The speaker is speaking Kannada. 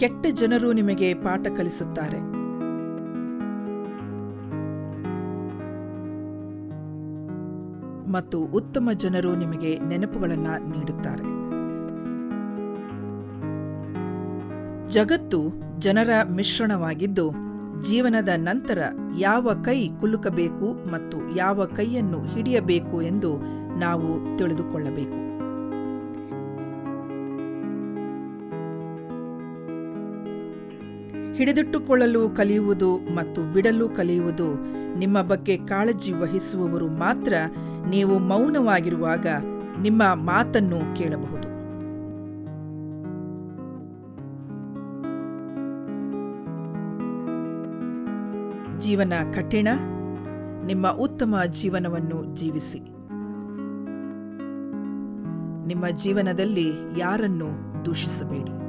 ಕೆಟ್ಟ ಜನರು ನಿಮಗೆ ಪಾಠ ಕಲಿಸುತ್ತಾರೆ. ಮತ್ತು ಉತ್ತಮ ಜನರು ನಿಮಗೆ ನೆನಪುಗಳನ್ನು ನೀಡುತ್ತಾರೆ. ಜಗತ್ತು ಜನರ ಮಿಶ್ರಣವಾಗಿದ್ದು, ಜೀವನದ ನಂತರ ಯಾವ ಕೈ ಕುಲುಕಬೇಕು ಮತ್ತು ಯಾವ ಕೈಯನ್ನು ಹಿಡಿಯಬೇಕು ಎಂದು ನಾವು ತಿಳಿದುಕೊಳ್ಳಬೇಕು. ಹಿಡಿದಿಟ್ಟುಕೊಳ್ಳಲು ಕಲಿಯುವುದು ಮತ್ತು ಬಿಡಲು ಕಲಿಯುವುದು ನಿಮ್ಮ ಬಗ್ಗೆ ಕಾಳಜಿ ವಹಿಸುವವರು ಮಾತ್ರ ನೀವು ಮೌನವಾಗಿರುವಾಗ ನಿಮ್ಮ ಮಾತನ್ನು ಕೇಳಬಹುದು. ಜೀವನ ಕಠಿಣ, ನಿಮ್ಮ ಉತ್ತಮ ಜೀವನವನ್ನು ಜೀವಿಸಿ. ನಿಮ್ಮ ಜೀವನದಲ್ಲಿ ಯಾರನ್ನು ದೂಷಿಸಬೇಡಿ.